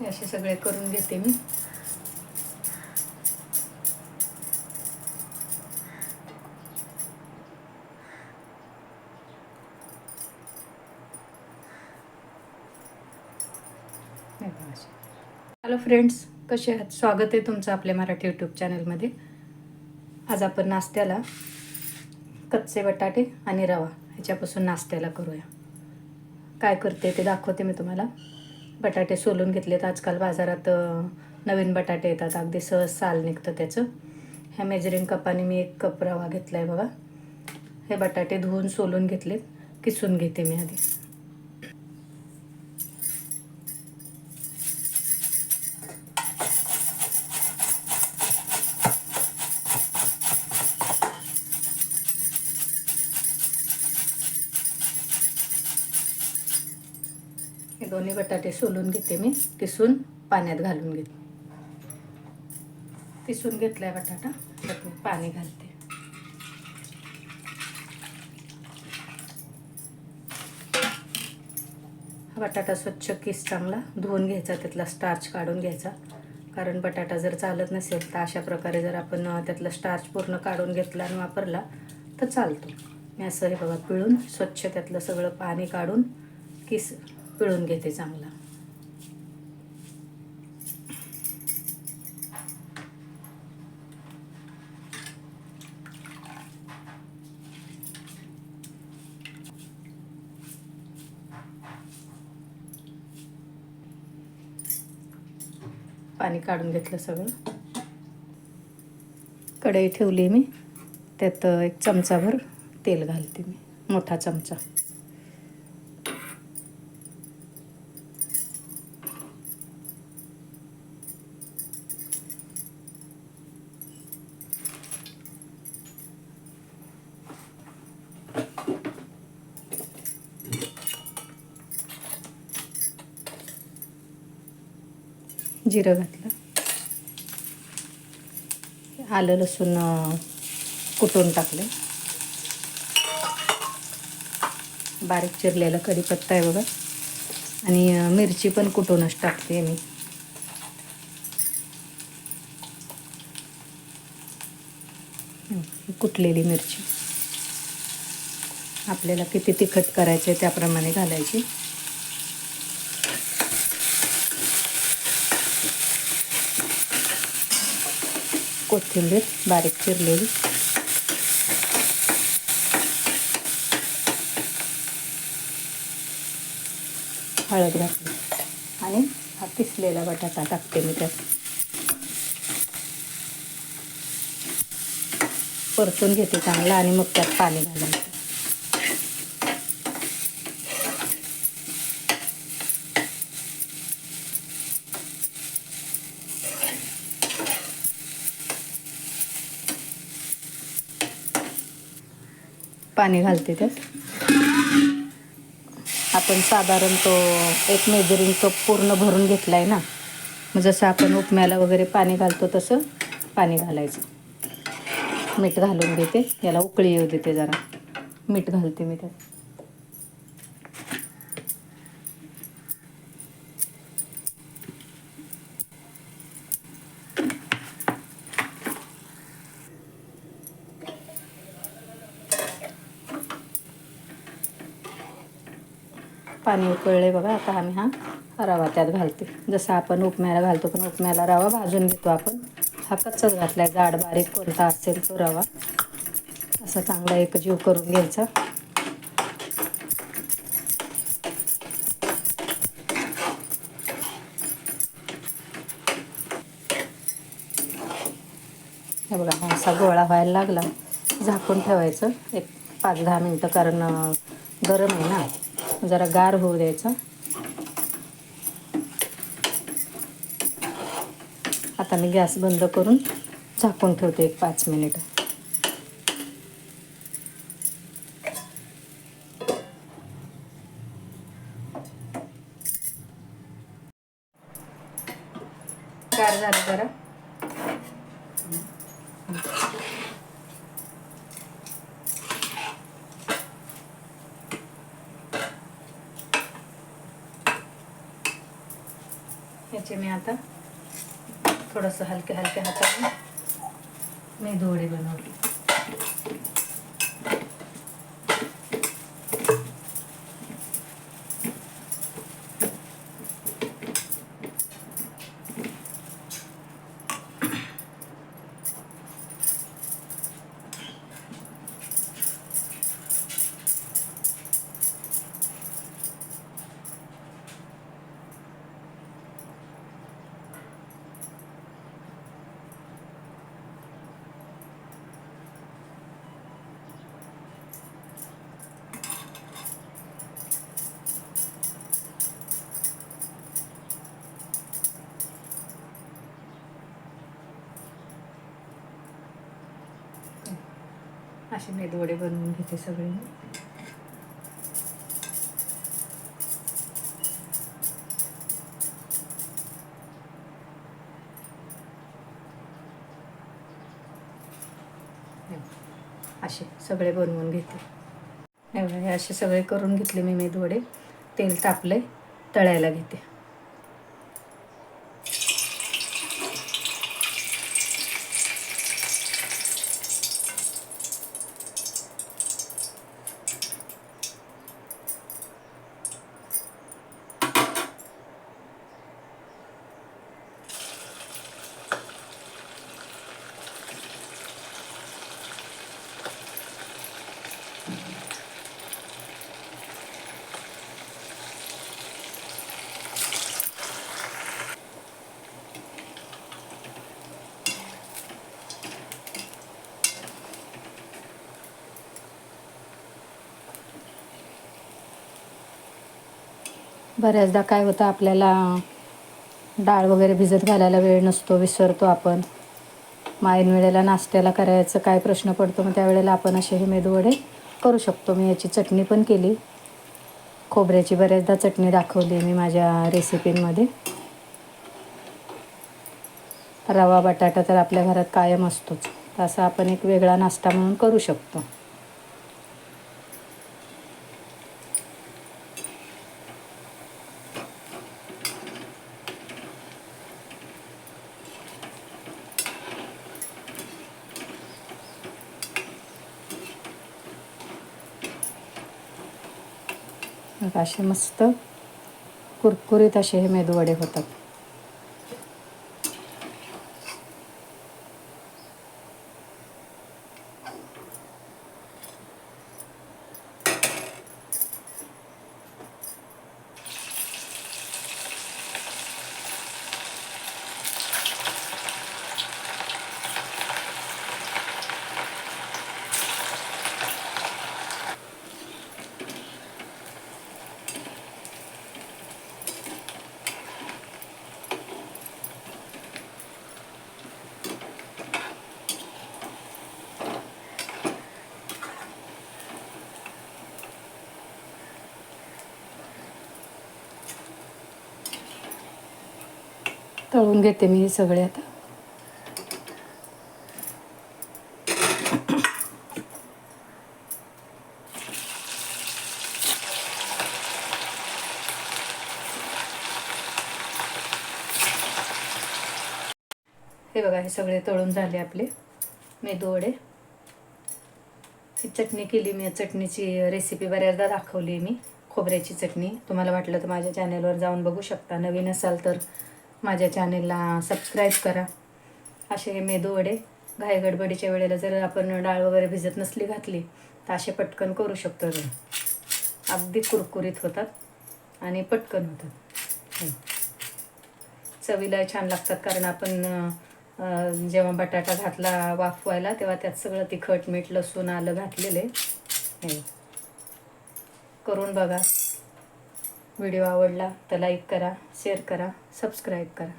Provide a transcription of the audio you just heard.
हे असे सगळे करून घेते मी. हॅलो फ्रेंड्स कसे आहात? स्वागत आहे तुमचं आपल्या मराठी यूट्यूब चॅनलमध्ये. आज आपण नाश्त्याला कच्चे बटाटे आणि रवा ह्याच्यापासून नाश्त्याला करूया. काय करते ते दाखवते मी तुम्हाला. बटाटे सोलून घेतलेत. आजकाल बाजारात नवीन बटाटे येतात. अगदी सहज साल निघतं त्याचं. ह्या मेजरिंग कपाने मी एक कप रवा घेतला आहे बघा. हे बटाटे धुवून सोलून घेतलेत. किसून घेते मी आधी. हे दोन्ही बटाटे सोलून घेते मी. किसून पाण्यात घालून घेते. किसून घेतलाय बटाटा त्यात मी पाणी घालते. हा बटाटा स्वच्छ किस चांगला धुवून घ्यायचा त्यातला स्टार्च काढून घ्यायचा. कारण बटाटा जर चालत नसेल तर अशा प्रकारे जर आपण त्यातला स्टार्च पूर्ण काढून घेतला आणि वापरला तर चालतो. मी असं हे बघा पिळून स्वच्छ त्यातलं सगळं पाणी काढून किस पिळून घेते चांगला. पाणी काढून घेतलं सगळं. कढई ठेवली मी. त्यात एक चमचाभर तेल घालते मी. मोठा चमचा. जिरं घातलं. आलं लसूण कुटून टाकले बारीक चिरलेला कढीपत्ता आहे बघा. आणि मिरची पण कुटूनच टाकते मी. कुटलेली मिरची. आपल्याला किती तिखट करायचे त्याप्रमाणे घालायची. कोथिंबीर बारीक चिरलेली. हळद घातली. आणि हा किसलेला बटाटा टाकते मी त्यात. परतून घेते चांगला आणि मग त्यात पाणी घालायचं. पाणी घालते त्यात. आपण साधारण तो एक मेजरिंग कप पूर्ण भरून घेतला आहे ना. मग जसं आपण उपम्याला वगैरे पाणी घालतो तसं पाणी घालायचं. मीठ घालून देते याला उकळी येऊ देते जरा. मीठ घालते मी त्यात. पाणी उकळले बघा आता आम्ही हा रवा त्यात घालते जसं आपण उपम्याला घालतो पण उपम्याला रवा भाजून घेतो आपण. हा कच्चाच घातलाय जाड बारीक कोणता असेल तो रवा. असा चांगला एकजीव करून घ्यायचा. हे बघा हा असा गोळा व्हायला लागला. झाकून ठेवायचं एक पाच दहा मिनटं कारण गरम आहे ना. जरा गार होऊ द्यायचा. आता मी गॅस बंद करून झाकून ठेवते एक पाच मिनिट. गार झालं जरा. याचे मी आता थोडंसं हलके हलके हाताने मी दोडे बनवली असे मेदवडे बनवून घेते सगळे. असे सगळे बनवून घेते. एवढे हे असे सगळे करून घेतले मी मेदवडे तेल तापले तळायला घेते. बऱ्याचदा काय होतं आपल्याला डाळ वगैरे भिजत घालायला वेळ नसतो विसरतो आपण. माईन वेळेला नाश्त्याला करायचं काय प्रश्न पडतो मग त्यावेळेला आपण असे हे मेदूवडे करू शकतो. मी याची चटणी पण केली. खोबऱ्याची बऱ्याचदा चटणी दाखवली मी माझ्या रेसिपींमध्ये रवा बटाटा तर आपल्या घरात कायम असतोच. तसा आपण एक वेगळा नाश्ता म्हणून करू शकतो. बघा असे मस्त कुरकुरीत असे हे मेदूवडे होतात. तळून घेते मी हे सगळे आता. हे बघा हे सगळे तळून झाले आपले. मेदू वडे. ही चटणी केली मी. चटणीची रेसिपी बऱ्याचदा दाखवली मी. खोबऱ्याची चटणी. तुम्हाला वाटलं तर माझ्या चॅनेलवर जाऊन बघू शकता. नवीन असाल तर माझ्या चॅनेलला सबस्क्राईब करा. असे हे मेदू वडे घाई गडबडीच्या वेळेला जर आपण डाळ वगैरे भिजत नसली घातली तर असे पटकन करू शकतो तुम्ही अगदी कुरकुरीत होतात आणि पटकन होतात. चवीला छान लागतात कारण आपण जेव्हा बटाटा घातला वाफवायला तेव्हा त्यात सगळं तिखट मीठ लसूण आलं घातलेले. करून बघा. व्हिडिओ आवडला तर लाईक करा शेअर करा सबस्क्राईब करा.